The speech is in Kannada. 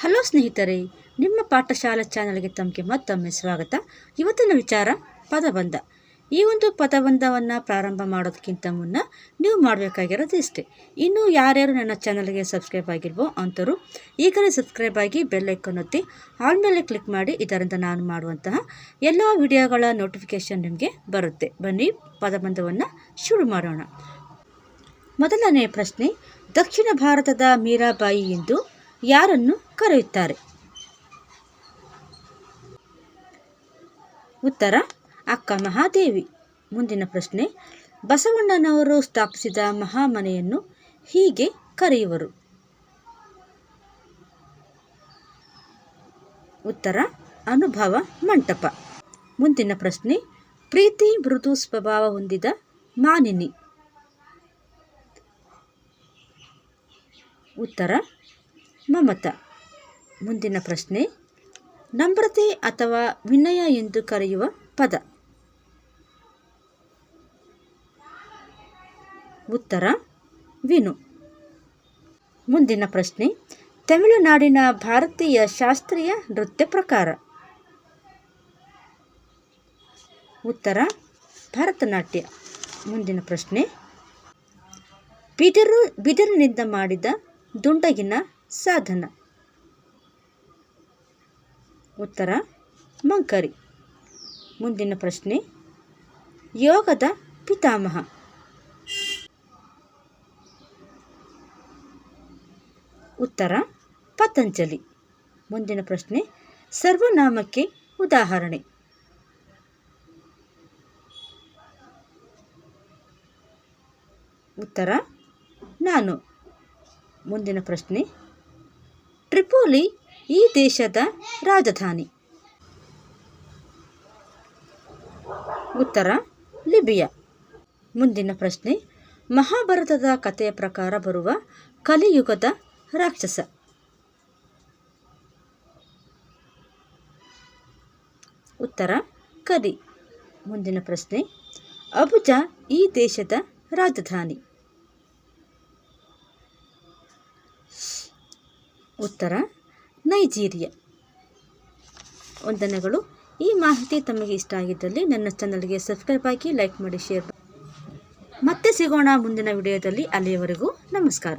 ಹಲೋ ಸ್ನೇಹಿತರೆ, ನಿಮ್ಮ ಪಾಠಶಾಲಾ ಚಾನಲ್ಗೆ ತಮಗೆ ಮತ್ತೊಮ್ಮೆ ಸ್ವಾಗತ. ಇವತ್ತಿನ ವಿಚಾರ ಪದಬಂಧ. ಈ ಒಂದು ಪದಬಂಧವನ್ನು ಪ್ರಾರಂಭ ಮಾಡೋದಕ್ಕಿಂತ ಮುನ್ನ ನೀವು ಮಾಡಬೇಕಾಗಿರೋದು ಇಷ್ಟೇ. ಇನ್ನೂ ಯಾರ್ಯಾರು ನನ್ನ ಚಾನಲ್ಗೆ ಸಬ್ಸ್ಕ್ರೈಬ್ ಆಗಿಲ್ವೋ ಅಂಥವ್ರು ಈಗಲೇ ಸಬ್ಸ್ಕ್ರೈಬ್ ಆಗಿ ಬೆಲ್ಲೈಕನ್ ಒತ್ತಿ, ಆಲ್ ಮೇಲೆ ಕ್ಲಿಕ್ ಮಾಡಿ, ಇದರಿಂದ ನಾನು ಮಾಡುವಂತಹ ಎಲ್ಲ ವಿಡಿಯೋಗಳ ನೋಟಿಫಿಕೇಷನ್ ನಿಮಗೆ ಬರುತ್ತೆ. ಬನ್ನಿ, ಪದಬಂಧವನ್ನು ಶುರು ಮಾಡೋಣ. ಮೊದಲನೇ ಪ್ರಶ್ನೆ, ದಕ್ಷಿಣ ಭಾರತದ ಮೀರಾಬಾಯಿ ಎಂದು ಯಾರನ್ನು ಕರೆಯುತ್ತಾರೆ? ಉತ್ತರ, ಅಕ್ಕ ಮಹಾದೇವಿ. ಮುಂದಿನ ಪ್ರಶ್ನೆ, ಬಸವಣ್ಣನವರು ಸ್ಥಾಪಿಸಿದ ಮಹಾಮನೆಯನ್ನು ಹೀಗೆ ಕರೆಯುವರು. ಉತ್ತರ, ಅನುಭವ ಮಂಟಪ. ಮುಂದಿನ ಪ್ರಶ್ನೆ, ಪ್ರೀತಿ ಮೃದು ಸ್ವಭಾವ ಹೊಂದಿದ ಮಾನಿನಿ. ಉತ್ತರ ಮಮತ. ಮುಂದಿನ ಪ್ರಶ್ನೆ, ನಮ್ರತೆ ಅಥವಾ ವಿನಯ ಎಂದು ಕರೆಯುವ ಪದ. ಉತ್ತರ, ವಿನು. ಮುಂದಿನ ಪ್ರಶ್ನೆ, ತಮಿಳುನಾಡಿನ ಭಾರತೀಯ ಶಾಸ್ತ್ರೀಯ ನೃತ್ಯ ಪ್ರಕಾರ. ಉತ್ತರ, ಭರತನಾಟ್ಯ. ಮುಂದಿನ ಪ್ರಶ್ನೆ, ಬಿದಿರು, ಬಿದಿರಿನಿಂದ ಮಾಡಿದ ದುಂಡಗಿನ ಸಾಧನ. ಉತ್ತರ, ಮಂಕರಿ. ಮುಂದಿನ ಪ್ರಶ್ನೆ, ಯೋಗದ ಪಿತಾಮಹ. ಉತ್ತರ, ಪತಂಜಲಿ. ಮುಂದಿನ ಪ್ರಶ್ನೆ, ಸರ್ವನಾಮಕ್ಕೆ ಉದಾಹರಣೆ. ಉತ್ತರ, ನಾನು. ಮುಂದಿನ ಪ್ರಶ್ನೆ ಟ್ರಿಪೋಲಿ ಈ ದೇಶದ ರಾಜಧಾನಿ. ಉತ್ತರ, ಲಿಬಿಯಾ. ಮುಂದಿನ ಪ್ರಶ್ನೆ, ಮಹಾಭಾರತದ ಕಥೆಯ ಪ್ರಕಾರ ಬರುವ ಕಲಿಯುಗದ ರಾಕ್ಷಸ. ಉತ್ತರ, ಕಲಿ. ಮುಂದಿನ ಪ್ರಶ್ನೆ, ಅಬುಜಾ ಈ ದೇಶದ ರಾಜಧಾನಿ. ಉತ್ತರ, ನೈಜೀರಿಯಾ. ವಂದನೆಗಳು. ಈ ಮಾಹಿತಿ ತಮಗೆ ಇಷ್ಟ ಆಗಿದ್ದಲ್ಲಿ ನನ್ನ ಚಾನಲ್ಗೆ ಸಬ್ಸ್ಕ್ರೈಬ್ ಆಗಿ ಲೈಕ್ ಮಾಡಿ, ಶೇರ್ ಮತ್ತೆ ಸಿಗೋಣ ಮುಂದಿನ ವಿಡಿಯೋದಲ್ಲಿ. ಅಲ್ಲಿಯವರೆಗೂ ನಮಸ್ಕಾರ.